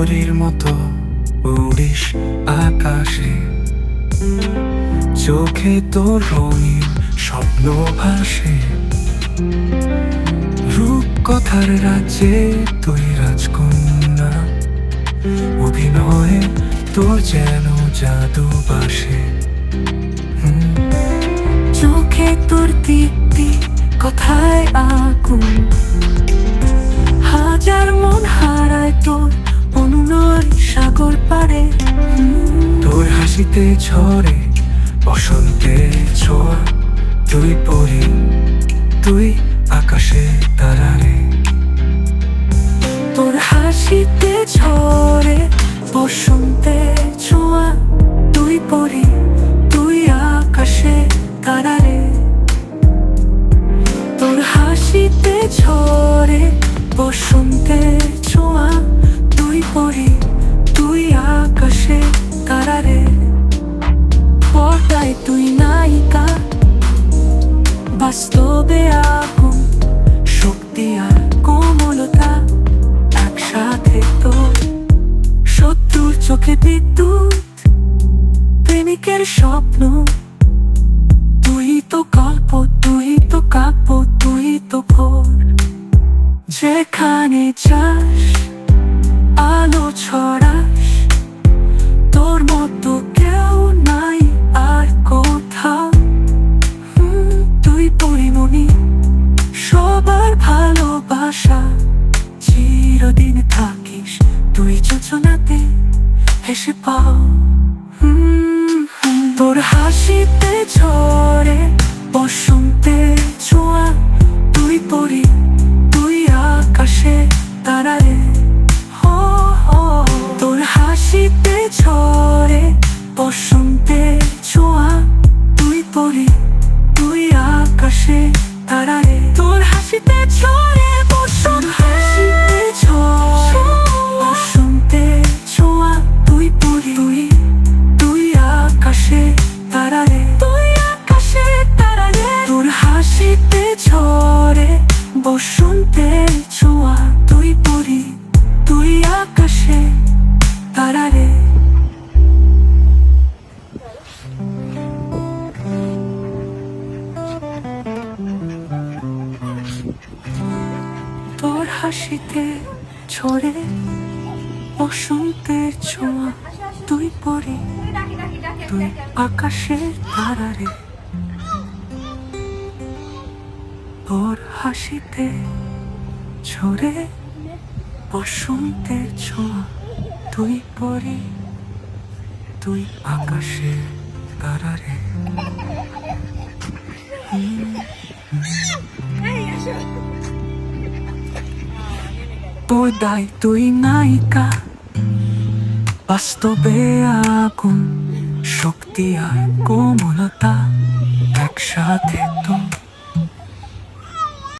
মতো উড়িস আকাশে। চোখে তোর রঙিন স্বপ্ন ভাসে। রূপ কথার রাজ্যে তুই রাজকন্যা। অভিনয়ে তোর যেন জাদু বাসে। চোখে তোর দীপ্তি কথায় আগুন। হাজার মন হারায় হাসিতে ঝরে, বসন্তে ছোঁয়া তুই পরি তুই আকাশে তারারে। তোর হাসিতে ঝরে, বসন্তে ছোঁয়া তুই পরি তুই আকাশে তারারে। চোখে বিদ্যুৎ প্রেমিকের স্বপ্ন। তুই তো গল্প তুই হেসে পাও। তোর হাসিতে ঝরে বসন্তে ছোঁয়া। তুই পরি, তুই আকাশে তারায় তোর হাসিতে ঝরে বসন্তে ছোঁয়া। হাসিতে ঝরে বসন্তের ছোঁয়া তুই পরি তুই আকাশের তারারে। তোর হাসিতে ঝরে বসন্তের ছোঁয়া তুই পরে তুই আকাশের তারারে। পর্দায় তুই নায়িকা বাস্তবে আগুন শক্তি আর কোমলতা একসাথে তো